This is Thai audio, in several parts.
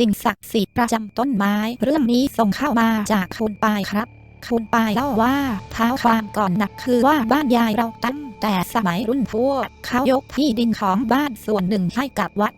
สิ่งศักดิ์สิทธิ์ประจำต้นไม้ เรื่องนี้ส่งเข้ามาจากคุณปายครับ คุณปายเล่าว่าเท้าความก่อนหนักคือว่าบ้านยายเราตั้งแต่สมัยรุ่นพวกเขายกที่ดินของบ้านส่วนหนึ่งให้กับวัด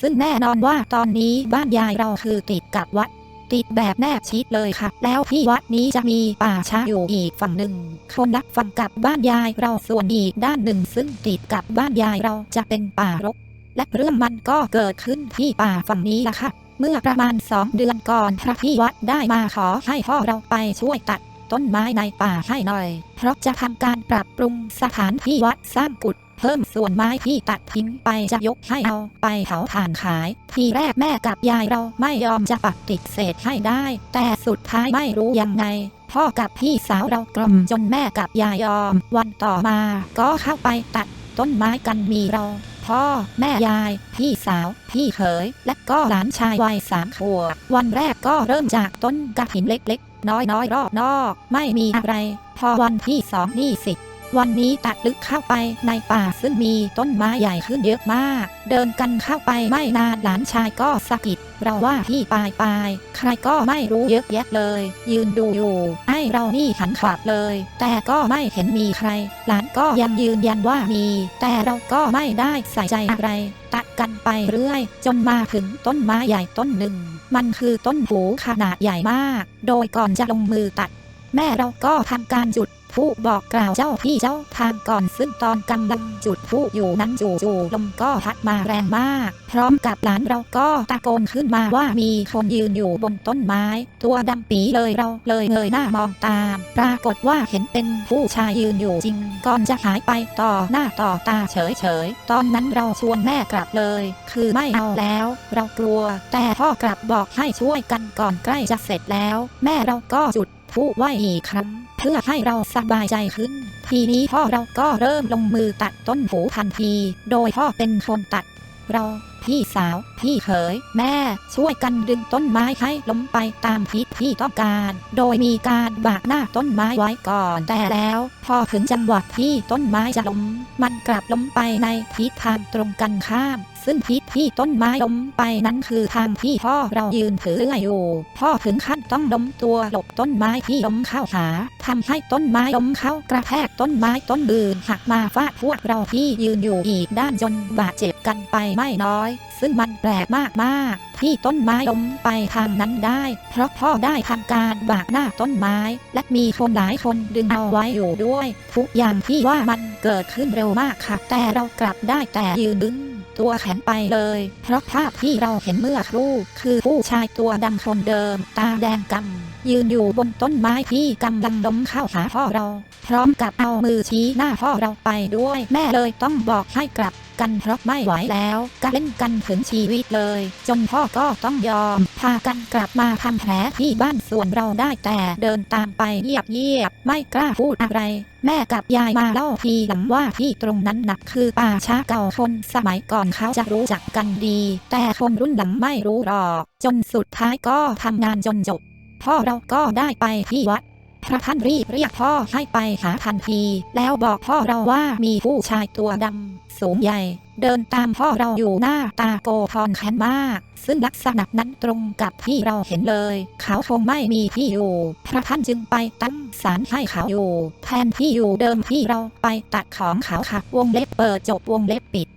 ซึ่งแน่นอนว่าตอนนี้บ้านยายเราคือติดกับวัดติดแบบแนบชิดเลยค่ะ แล้วที่วัดนี้จะมีป่าช้าอยู่อีกฝั่งหนึ่ง คนละฝั่งกับบ้านยายเราส่วนอีกด้านหนึ่ง ซึ่งติดกับบ้านยายเราจะเป็นป่ารก และเรื่องมันก็เกิดขึ้นที่ป่าฝั่งนี้ละค่ะ เมื่อประมาณสองเดือนก่อนพระพี่วัดได้มาขอให้พ่อเราไปช่วยตัดต้นไม้ในป่าให้หน่อย เพราะจะทำการปรับปรุงสถานที่วัดสร้างกุฏเพิ่มส่วนไม้ที่ตัดทิ้งไปจะยกให้เอาไปเผาถ่านขาย ทีแรกแม่กับยายเราไม่ยอมจะปักติดเศษให้ได้ แต่สุดท้ายไม่รู้ยังไง พ่อกับพี่สาวเรากล่อมจนแม่กับยายยอม วันต่อมาก็เข้าไปตัดต้นไม้กันมีเรา พ่อ แม่ยาย พี่สาว พี่เขย และก็หลานชายวัยสามขวบวันแรกก็เริ่มจากต้นกระถินเล็กๆ น้อยๆ รอบนอก ไม่มีอะไร พอวันที่สองนี่สิวันนี้ตัดลึกเข้าไปในป่าซึ่งมีต้นไม้ใหญ่ขึ้นเยอะมาก เดินกันเข้าไปไม่นานหลานชายก็สะกิดเราว่าพี่ปายปายใครก็ไม่รู้เยอะแยะเลย ยืนดูอยู่ ให้เรานี่หันขวับเลย แต่ก็ไม่เห็นมีใคร หลานก็ยังยืนยันว่ามี แต่เราก็ไม่ได้ใส่ใจอะไรตัดกันไปเรื่อย จนมาถึงต้นไม้ใหญ่ต้นหนึ่ง มันคือต้นหูขนาดใหญ่มาก โดยก่อนจะลงมือตัด แม่เราก็ทำการจุด ผู้บอกกล่าวเจ้าพี่เจ้าทางก่อนซึ่งตอนกำลังจุดผู้อยู่นั้นจู่ๆลมก็พัดมาแรงมาก พร้อมกับหลานเราก็ตะโกนขึ้นมาว่ามีคนยืนอยู่บนต้นไม้ ตัวดำปีเลยเราเลยเงยหน้ามองตาม ปรากฏว่าเห็นเป็นผู้ชายยืนอยู่จริง ก่อนจะหายไปต่อหน้าต่อตาเฉยๆ ตอนนั้นเราชวนแม่กลับเลย คือไม่เอาแล้ว เรากลัว แต่พ่อกลับบอกให้ช่วยกันก่อนใกล้จะเสร็จแล้ว แม่เราก็จุด ผู้ไหวอีกครั้ง เพื่อให้เราสบายใจขึ้น ทีนี้พ่อเราก็เริ่มลงมือตัดต้นหูทันที โดยพ่อเป็นคนตัด เรา พี่สาว พี่เขย แม่ ช่วยกันดึงต้นไม้ให้ล้มไปตามทิศที่ต้องการ โดยมีการบากหน้าต้นไม้ไว้ก่อนแต่แล้ว พอถึงจังหวะที่ต้นไม้จะล้ม มันกลับล้มไปในทิศทางตรงกันข้าม ซึ่งทิศที่ต้นไม้ล้มไปนั้นคือทางที่พ่อเรายืนถือเลื่อยอยู่ พ่อถึงขั้นต้องล้มตัวหลบต้นไม้ที่ล้มเข้าหาทำให้ต้นไม้ล้มเข้ากระแทกต้นไม้ต้นอื่นหักมาฟาดพวกเราที่ยืนอยู่อีกด้านจนบาดเจ็บกันไปไม่น้อย ซึ่งมันแปลกมากมากๆที่ต้นไม้ล้มไปทางนั้นได้ เพราะพ่อได้ทำการบากหน้าต้นไม้ และมีคนหลายคนดึงเอาไว้อยู่ด้วย ทุกอย่างที่ว่ามันเกิดขึ้นเร็วมากค่ะ แต่เรากลับได้แต่ยืนดึง ตัวแข็งไปเลย เพราะภาพที่เราเห็นเมื่อครู่ คือผู้ชายตัวดำคนเดิม ตาแดงกำยืนอยู่บนต้นไม้ที่กำลังล้มเข้าหาพ่อเรา พร้อมกับเอามือชี้หน้าพ่อเราไปด้วย แม่เลยต้องบอกให้กลับ กันเพราะไม่ไหวแล้วก็เล่นกันถึงชีวิตเลย จนพ่อก็ต้องยอม พากันกลับมาทำแผลที่บ้านส่วนเราได้แต่เดินตามไปเงียบเงียบๆไม่กล้าพูดอะไร แม่กับยายมาเล่าทีหลังว่าที่ตรงนั้นหนักคือป่าช้าเก่าคนสมัยก่อนเขาจะรู้จักกันดี แต่คนรุ่นหลังไม่รู้หรอก จนสุดท้ายก็ทำงานจนจบพ่อเราก็ได้ไปที่วัด พระท่านรีบเรียกพ่อให้ไปหาทันที แล้วบอกพ่อเราว่ามีผู้ชายตัวดำสูงใหญ่ เดินตามพ่อเราอยู่หน้าตาโกพรแค้นมาก ซึ่งลักษณะนั้นตรงกับที่เราเห็นเลย เขาคงไม่มีที่อยู่ พระท่านจึงไปตั้งศาลให้เขาอยู่ แทนที่อยู่เดิมที่เราไปตัดของเขาค่ะวงเล็บเปิดจบวงเล็บปิด